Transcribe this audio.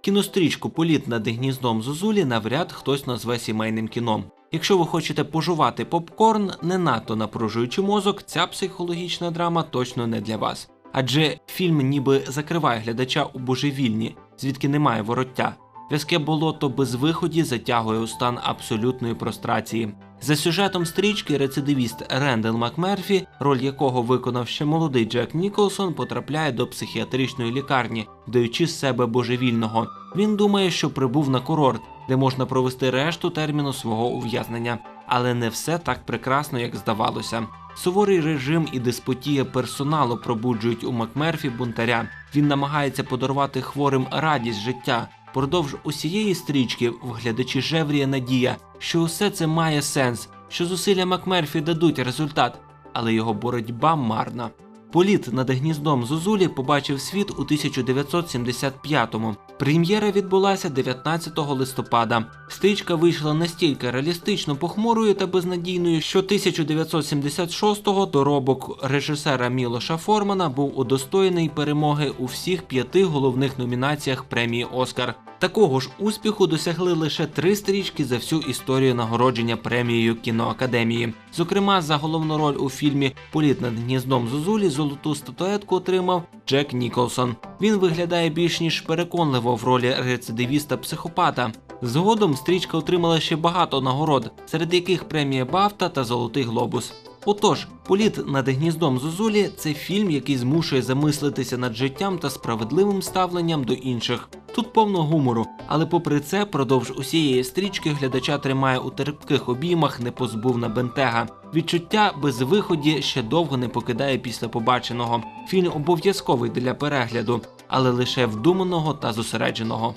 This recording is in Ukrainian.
Кінострічку Політ над гніздом Зозулі навряд хтось назве сімейним кіном. Якщо ви хочете пожувати попкорн, не надто напружуючи мозок, ця психологічна драма точно не для вас. Адже фільм ніби закриває глядача у божевільні, звідки немає вороття. В'язке болото без виході затягує у стан абсолютної прострації. За сюжетом стрічки рецидивіст Рендел Макмерфі, роль якого виконав ще молодий Джек Ніколсон, потрапляє до психіатричної лікарні, даючи з себе божевільного. Він думає, що прибув на курорт, де можна провести решту терміну свого ув'язнення. Але не все так прекрасно, як здавалося. Суворий режим і деспотія персоналу пробуджують у Макмерфі бунтаря. Він намагається подарувати хворим радість життя. Продовж усієї стрічки в глядачі жевріє надія, що усе це має сенс, що зусилля Макмерфі дадуть результат, але його боротьба марна. Політ над гніздом Зозулі побачив світ у 1975-му. Прем'єра відбулася 19 листопада. Стрічка вийшла настільки реалістично похмурою та безнадійною, що 1976-го доробок режисера Мілоша Формана був удостоєний перемоги у всіх п'яти головних номінаціях премії Оскар. Такого ж успіху досягли лише три стрічки за всю історію нагородження премією кіноакадемії. Зокрема, за головну роль у фільмі Політ над гніздом Зозулі золоту статуетку отримав Джек Ніколсон. Він виглядає більш ніж переконливо в ролі рецидивіста психопата. Згодом стрічка отримала ще багато нагород, серед яких премія Бафта та Золотий Глобус. Отож, політ над гніздом Зозулі це фільм, який змушує замислитися над життям та справедливим ставленням до інших. Тут повно гумору, але попри це, продовж усієї стрічки глядача тримає у терпких обіймах непозбувна бентега. Відчуття без виході ще довго не покидає після побаченого. Фільм обов'язковий для перегляду, але лише вдуманого та зосередженого.